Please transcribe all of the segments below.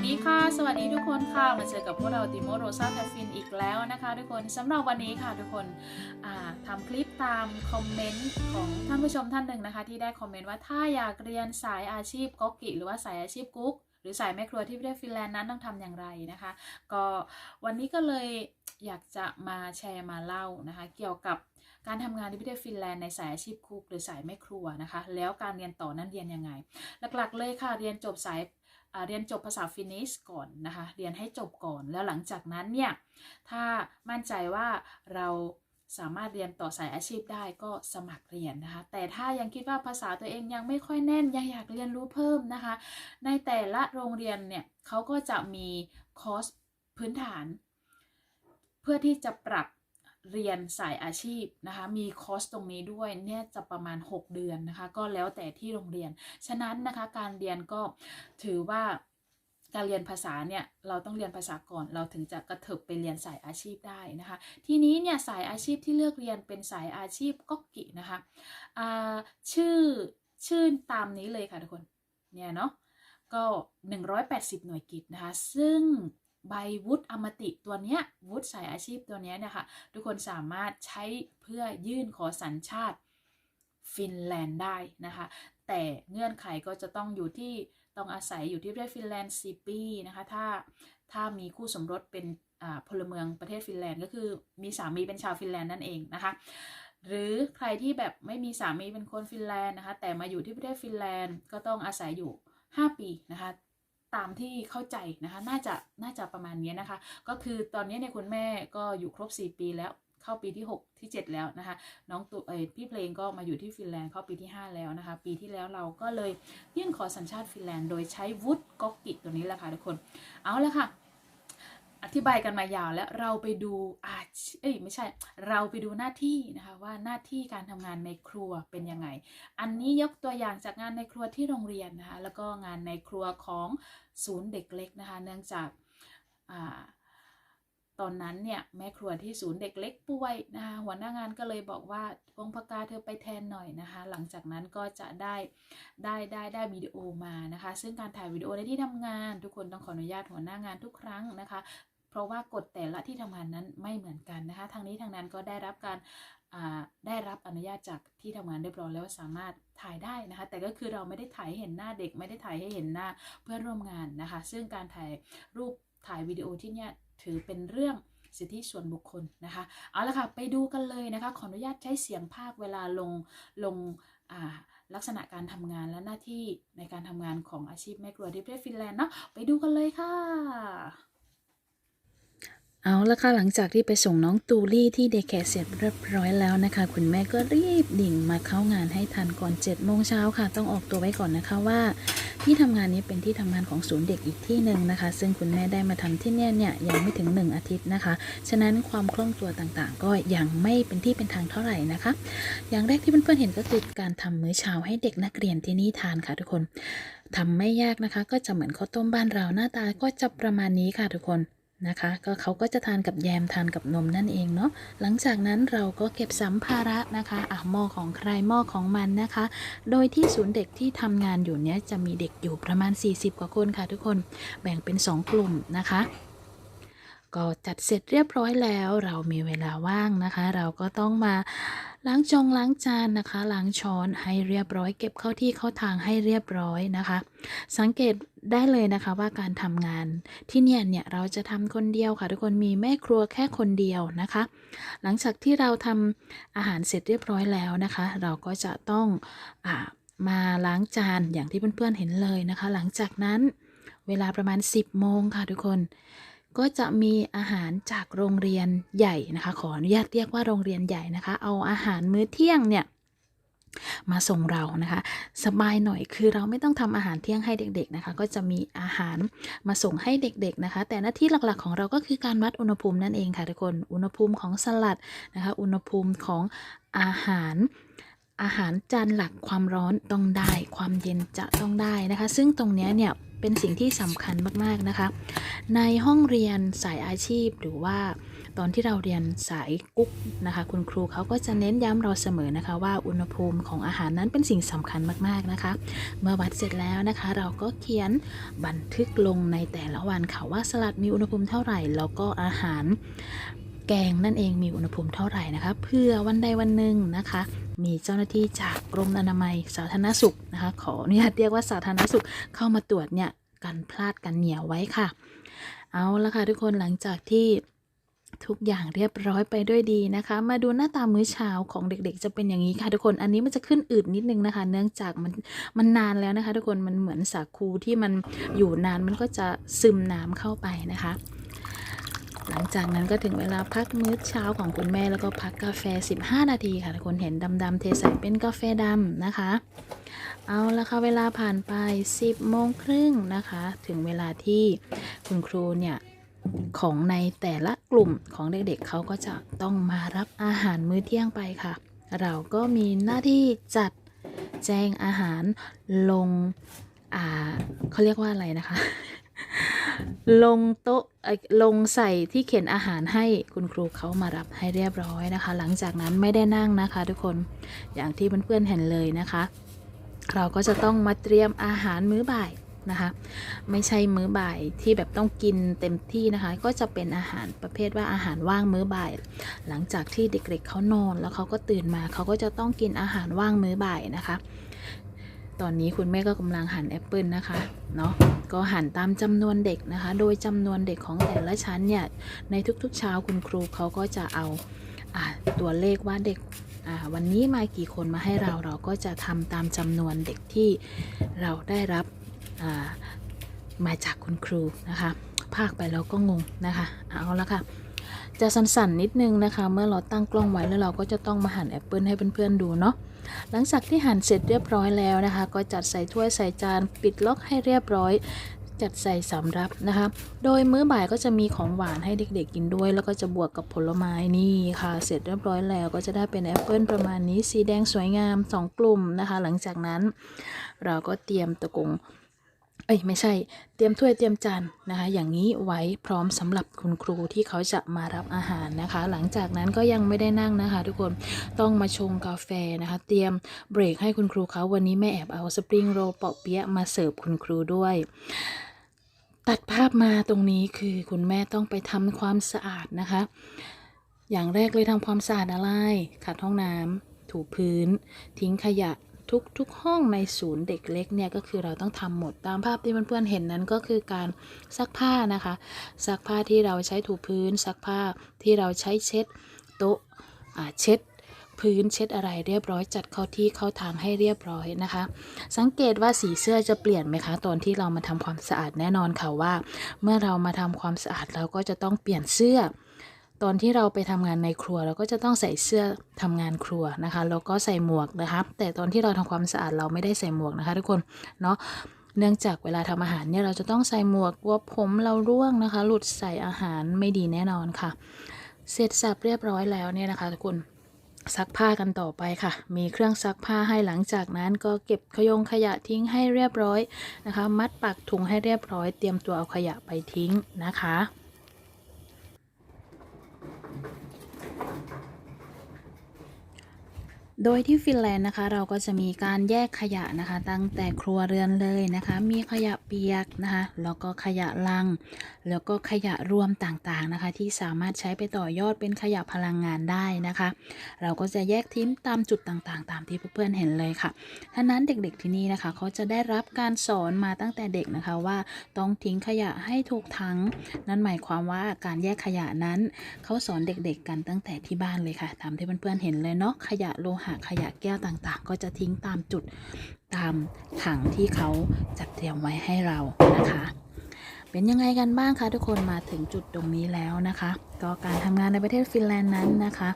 สวัสดีค่ะ สวัสดีทุกคนค่ะ มาเจอกับพวกเราติโมโรซาแคฟฟินอีกแล้วนะคะ ทุกคนสำหรับวันนี้ค่ะทุกคนอ่าทำคลิปตามคอมเมนต์ของท่านผู้ชมท่านหนึ่งนะคะ ที่ได้คอมเมนต์ว่าถ้าอยากเรียนสายอาชีพก๊อกกิ หรือว่าสายอาชีพกุ๊กหรือสายแม่ครัวที่ประเทศฟินแลนด์นั้นต้องทำอย่างไรนะคะ ก็วันนี้ก็เลยอยากจะมาแชร์มาเล่านะคะ เกี่ยวกับการทำงานที่ประเทศฟินแลนด์ในสายอาชีพคุกหรือสายแม่ครัวนะคะ แล้วการเรียนต่อนั้นเรียนยังไง หลักๆเลยค่ะเรียนจบสาย เรียนจบภาษาฟินิชก่อนนะคะ เรียนให้จบก่อน แล้วหลังจากนั้นเนี่ย ถ้ามั่นใจว่าเราสามารถเรียนต่อสายอาชีพได้ก็สมัครเรียนนะคะ แต่ถ้ายังคิดว่าภาษาตัวเองยังไม่ค่อยแน่นยังอยากเรียนรู้เพิ่มนะคะ ในแต่ละโรงเรียนเนี่ยเขาก็จะมีคอร์สพื้นฐาน เพื่อที่จะปรับ เรียนสายอาชีพนะคะมีคอร์สตรงนี้ด้วยเนี่ยจะประมาณ 6 เดือนนะคะก็แล้วแต่ที่โรงเรียน ฉะนั้นนะคะการเรียนก็ถือว่าการเรียนภาษาเนี่ยเราต้องเรียนภาษาก่อนเราถึงจะกระเถิบไปเรียนสายอาชีพได้นะคะ ทีนี้เนี่ยสายอาชีพที่เลือกเรียนเป็นสายอาชีพก๊อกกินะคะชื่อชื่อตามนี้เลยค่ะทุกคนเนี่ยเนาะก็ 180 หน่วยกิตนะคะ ซึ่ง ใบวุฒิอมติตัวเนี้ยวุฒิสายอาชีพตัวเนี้ยนะคะทุกคนสามารถใช้เพื่อยื่นขอสัญชาติฟินแลนด์ได้นะคะ แต่เงื่อนไขก็จะต้องอยู่ที่ต้องอาศัยอยู่ที่ประเทศฟินแลนด์4ปีนะคะถ้าถ้ามีคู่สมรสเป็นพลเมืองประเทศฟินแลนด์ก็คือมีสามีเป็นชาวฟินแลนด์นั่นเองนะคะหรือใครที่แบบไม่มีสามีเป็นคนฟินแลนด์นะคะแต่มาอยู่ที่ประเทศฟินแลนด์ก็ต้องอาศัยอยู่ 5 ปีนะคะ ตามที่เข้าใจนะคะน่าจะน่าจะประมาณนี้นะคะ ก็คือตอนนี้เนี่ยคุณแม่ก็อยู่ครบ 4 ปีแล้วเข้าปีที่ 6 ที่ 7 แล้วนะคะ น้องตัวเอยพี่เพลงก็มาอยู่ที่ฟินแลนด์เข้าปีที่ 5 แล้วนะคะ ปีที่แล้วเราก็เลยยื่นขอสัญชาติฟินแลนด์โดยใช้วุฒิก๊อกกิตัวนี้แหละค่ะทุกคนเอาละค่ะ อธิบายกันมายาวแล้วเราไปดูอาชีเอ้ยไม่ใช่ เราไปดูหน้าที่นะคะว่าหน้าที่การทำงานในครัวเป็นยังไง อันนี้ยกตัวอย่างจากงานในครัวที่โรงเรียนนะคะแล้วก็งานในครัวของศูนย์เด็กเล็กนะคะ เนื่องจากอ่าตอนนั้นเนี่ยแม่ครัวที่ศูนย์เด็กเล็กป่วยนะคะหัวหน้างานก็เลยบอกว่าองพกาเธอไปแทนหน่อยนะคะ หลังจากนั้นก็จะได้ได้ได้ได้วิดีโอมานะคะ ซึ่งการถ่ายวิดีโอในที่ทำงาน ทุกคนต้องขออนุญาตหัวหน้างานทุกครั้งนะคะ เพราะว่ากฎแต่ละที่ทำงานนั้นไม่เหมือนกันนะคะ ทางนี้ทางนั้นก็ได้รับการได้รับอนุญาตจากที่ทำงานเรียบร้อยแล้วว่าสามารถถ่ายได้นะคะ แต่ก็คือเราไม่ได้ถ่ายหเห็นหน้าเด็ก ไม่ได้ถ่ายให้เห็นหน้าเพื่อนร่วมงานนะคะ ซึ่งการถ่ายรูปถ่ายวิดีโอที่เนี่ยถือเป็นเรื่องสิทธิส่วนบุคคลนะคะ เอาละค่ะ ไปดูกันเลยนะคะ ขออนุญาตใช้เสียงภาคเวลาลงลงลักษณะการทำงานและหน้าที่ในการทำงานของอาชีพแม่ครัวที่ประเทศฟินแลนด์เนาะ ไปดูกันเลยค่ะ เอาละค่ะหลังจากที่ไปส่งน้องตูลี่ที่เดแคร์เสร็จเรียบร้อยแล้วนะคะ คุณแม่ก็รีบดิ่งมาเข้างานให้ทันก่อน7จ็ดโมงเช้าค่ะ ต้องออกตัวไว้ก่อนนะคะว่า ที่ทำงานนี้เป็นที่ทำงานของศูนย์เด็กอีกที่หนึ่งนะคะ ซึ่งคุณแม่ได้มาทำที่เนี่ยเนี่ยยังไม่ถึง 1 อาทิตย์นะคะ ฉะนั้นความคล่องตัวต่างๆ ก็ยังไม่เป็นที่เป็นทางเท่าไหร่นะคะ อย่างแรกที่เพื่อนๆเห็นก็คือการทำมื้อเช้าให้เด็กนักเรียนที่นี่ทานค่ะทุกคนทำไม่ยากนะคะ ก็จะเหมือนข้าวต้มบ้านเราหน้าตาก็จะประมาณนี้ค่ะทุกคน นะคะ ก็เขาก็จะทานกับแยมทานกับนมนั่นเองเนาะหลังจากนั้นเราก็เก็บสัมภาระนะคะอะหม้อของใครหม้อของมันนะคะ โดยที่ศูนย์เด็กที่ทำงานอยู่เนี้ยจะมีเด็กอยู่ประมาณ 40 กว่าคนค่ะทุกคนแบ่งเป็น 2 กลุ่มนะคะ ก็จัดเสร็จเรียบร้อยแล้ว เรามีเวลาว่างนะคะ เราก็ต้องมาล้างจงล้างจานนะคะ ล้างช้อนให้เรียบร้อย เก็บเข้าที่เข้าทางให้เรียบร้อยนะคะ สังเกตได้เลยนะคะว่าการทำงานที่เนี่ยเนี่ยเราจะทำคนเดียวค่ะ ทุกคนมีแม่ครัวแค่คนเดียวนะคะ หลังจากที่เราทำอาหารเสร็จเรียบร้อยแล้วนะคะ เราก็จะต้องอมาล้างจานอย่างที่เพื่อนๆเห็นเลยนะคะ หลังจากนั้นเวลาประมาณ 10โมงค่ะทุกคน ก็จะมีอาหารจากโรงเรียนใหญ่นะคะ ขออนุญาตเรียกว่าโรงเรียนใหญ่นะคะ เอาอาหารมื้อเที่ยงเนี่ยมาส่งเรานะคะ สบายหน่อยคือเราไม่ต้องทำอาหารเที่ยงให้เด็กๆนะคะ ก็จะมีอาหารมาส่งให้เด็กๆนะคะ แต่หน้าที่หลักๆของเราก็คือการวัดอุณหภูมินั่นเองค่ะทุกคนอุณหภูมิของสลัดนะคะ อุณหภูมิของอาหารอาหารจานหลักความร้อนต้องได้ ความเย็นจะต้องได้นะคะ ซึ่งตรงนี้เนี่ย เป็นสิ่งที่สำคัญมากๆนะคะ ในห้องเรียนสายอาชีพหรือว่าตอนที่เราเรียนสายกุ๊กนะคะ คุณครูเขาก็จะเน้นย้ำเราเสมอนะคะ ว่าอุณหภูมิของอาหารนั้นเป็นสิ่งสำคัญมากๆนะคะ เมื่อวัดเสร็จแล้วนะคะ เราก็เขียนบันทึกลงในแต่ละวันค่ะว่าสลัดมีอุณหภูมิเท่าไหร่ แล้วก็อาหาร แกงนั่นเองมีอุณหภูมิเท่าไหร่นะคะเพื่อวันใดวันหนึ่งนะคะ มีเจ้าหน้าที่จากกรมอนามัยสาธารณสุขนะคะ ขออนุญาตเรียกว่าสาธารณสุขเข้ามาตรวจเนี่ยกันพลาดกันเหนียวไว้ค่ะ เอาละค่ะทุกคนหลังจากที่ทุกอย่างเรียบร้อยไปด้วยดีนะคะ มาดูหน้าตามื้อเช้าของเด็กๆ จะเป็นอย่างนี้ค่ะทุกคนอันนี้มันจะขึ้นอืดนิดนึงนะคะ เนื่องจากมันมันนานแล้วนะคะ ทุกคนมันเหมือนสาคูที่มันอยู่นานมันก็จะซึมน้ำเข้าไปนะคะ หลังจากนั้นก็ถึงเวลาพักมื้อเช้าของคุณแม่แล้วก็พักกาแฟ 15 นาทีค่ะทุกคนเห็นดำๆเทใส่เป็นกาแฟดำนะคะ เอาละค่ะเวลาผ่านไป 10โมงครึ่งนะคะ ถึงเวลาที่คุณครูเนี่ยของในแต่ละกลุ่มของเด็กๆเขาก็จะต้องมารับอาหารมื้อเที่ยงไปค่ะ เราก็มีหน้าที่จัดแจงอาหารลง อ่าเขาเรียกว่าอะไรนะคะ ลงโต๊ะลงใส่ที่เขียนอาหารให้คุณครูเขามารับให้เรียบร้อยนะคะ หลังจากนั้นไม่ได้นั่งนะคะ ทุกคนอย่างที่เพื่อนๆเห็นเลยนะคะ เราก็จะต้องมาเตรียมอาหารมื้อบ่ายนะคะ ไม่ใช่มื้อบ่ายที่แบบต้องกินเต็มที่นะคะ ก็จะเป็นอาหารประเภทว่าอาหารว่างมื้อบ่าย หลังจากที่เด็กๆเขานอนแล้วเขาก็ตื่นมาเขาก็จะต้องกินอาหารว่างมื้อบ่ายนะคะ ตอนนี้คุณแม่ก็กำลังหั่นแอปเปิลนะคะเนาะก็หั่นตามจำนวนเด็กนะคะ โดยจำนวนเด็กของแต่ละชั้นเนี่ยในทุกๆเช้าคุณครูเขาก็จะเอาอตัวเลขว่าเด็กวันนี้มากี่คนมาให้เราเราก็จะทำตามจำนวนเด็กที่เราได้รับมาจากคุณครูนะคะภาคไปเราก็งงนะคะเอาละค่ะจะสั่นๆนิดนึงนะคะ เมื่อเราตั้งกล้องไว้แล้วเราก็จะต้องมาหั่นแอปเปิลให้เพื่อนๆดูเนาะ หลังจากที่หั่นเสร็จเรียบร้อยแล้วนะคะ ก็จัดใส่ถ้วยใส่จานปิดล็อกให้เรียบร้อย จัดใส่สำรับนะคะ โดยมื้อบ่ายก็จะมีของหวานให้เด็กๆกินด้วย แล้วก็จะบวกกับผลไม้นี่ค่ะ เสร็จเรียบร้อยแล้วก็จะได้เป็นแอปเปิลประมาณนี้สีแดงสวยงาม 2 กลุ่มนะคะ หลังจากนั้นเราก็เตรียมตะกง เอ้ยไม่ใช่ เตรียมถ้วยเตรียมจานนะคะ อย่างนี้ไว้พร้อมสำหรับคุณครูที่เขาจะมารับอาหารนะคะ หลังจากนั้นก็ยังไม่ได้นั่งนะคะ ทุกคนต้องมาชงกาแฟนะคะ เตรียมเบรกให้คุณครูเขาวันนี้แม่แอบเอาสปริงโรลเปาะเปี๊ยะมาเสิร์ฟคุณครูด้วยตัดภาพมาตรงนี้คือคุณแม่ต้องไปทำความสะอาดนะคะ อย่างแรกเลยทำความสะอาดอะไรขัดห้องน้ำถูพื้น ทิ้งขยะ ทุกทุกห้องในศูนย์เด็กเล็กเนี่ยก็คือเราต้องทำหมดตามภาพที่เพื่อนๆเห็นนั้นก็คือการซักผ้านะคะซักผ้าที่เราใช้ถูพื้นซักผ้าที่เราใช้เช็ดโต๊ะเช็ดพื้นเช็ดอะไรเรียบร้อยจัดเข้าที่เข้าทางให้เรียบร้อยนะคะ สังเกตว่าสีเสื้อจะเปลี่ยนไหมคะ ตอนที่เรามาทำความสะอาดแน่นอนค่ะว่า เมื่อเรามาทำความสะอาดเราก็จะต้องเปลี่ยนเสื้อ ตอนที่เราไปทำงานในครัวเราก็จะต้องใส่เสื้อทำงานครัวนะคะแล้วก็ใส่หมวกนะคะแต่ตอนที่เราทำความสะอาดเราไม่ได้ใส่หมวกนะคะทุกคนเนาะเนื่องจากเวลาทำอาหารเนี่ยเราจะต้องใส่หมวกกลัวผมเราร่วงนะคะ หลุดใส่อาหารไม่ดีแน่นอนค่ะ เสร็จสับเรียบร้อยแล้วเนี่ยนะคะทุกคนซักผ้ากันต่อไปค่ะ มีเครื่องซักผ้าให้หลังจากนั้นก็เก็บขยงขยะทิ้งให้เรียบร้อยนะคะ มัดปักถุงให้เรียบร้อย เตรียมตัวเอาขยะไปทิ้งนะคะ โดยที่ฟินแลนด์นะคะ เราก็จะมีการแยกขยะนะคะ ตั้งแต่ครัวเรือนเลยนะคะ มีขยะเปียกนะคะ แล้วก็ขยะลัง แล้วก็ขยะรวมต่างๆนะคะ ที่สามารถใช้ไปต่อยอดเป็นขยะพลังงานได้นะคะ เราก็จะแยกทิ้งตามจุดต่างๆ ตามที่เพื่อนๆเห็นเลยค่ะท่านั้นเด็กๆที่นี่นะคะเขาจะได้รับการสอนมาตั้งแต่เด็กนะคะว่าต้องทิ้งขยะให้ถูกถังนั่นหมายความว่าการแยกขยะนั้นเขาสอนเด็กๆ กันตั้งแต่ที่บ้านเลยค่ะตามที่เพื่อนๆเห็นเลยเนาะขยะโลหะขยะแก้วต่างๆ ก็จะทิ้งตามจุดตามถังที่เขาจัดเตรียมไว้ให้เรานะคะ เป็นยังไงกันบ้างคะทุกคนมาถึงจุดตรงนี้แล้วนะคะ ก็การทำงานในประเทศฟินแลนด์นั้นนะคะ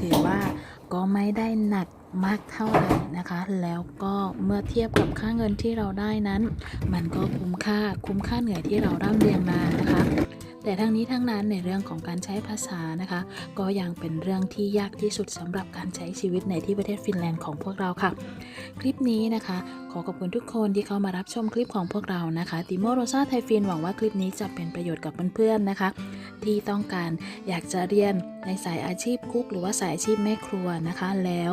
ถือว่าก็ไม่ได้หนักมากเท่าไหร่นะคะ แล้วก็เมื่อเทียบกับค่าเงินที่เราได้นั้น มันก็คุ้มค่าคุ้มค่าเหนื่อยที่เราร่ำเรียนมานะคะ แต่ทั้งนี้ทั้งนั้นในเรื่องของการใช้ภาษานะคะ ก็ยังเป็นเรื่องที่ยากที่สุดสำหรับการใช้ชีวิตในที่ประเทศฟินแลนด์ของพวกเราค่ะ คลิปนี้นะคะ ขอขอบคุณทุกคนที่เข้ามารับชมคลิปของพวกเรานะคะติโมโรซาไทฟินหวังว่าคลิปนี้จะเป็นประโยชน์กับเพื่อนๆนะคะ ที่ต้องการอยากจะเรียนในสายอาชีพคุกหรือว่าสายอาชีพแม่ครัวนะคะ แล้ว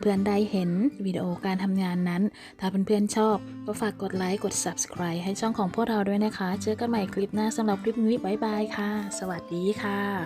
เพื่อนๆได้เห็นวิดีโอการทำงานนั้น ถ้าเพื่อนๆชอบ ก็ฝากกดไลค์กด subscribe ให้ช่องของพวกเราด้วยนะคะ เจอกันใหม่คลิปหน้าสำหรับคลิปนี้บ๊ายบายค่ะ สวัสดีค่ะ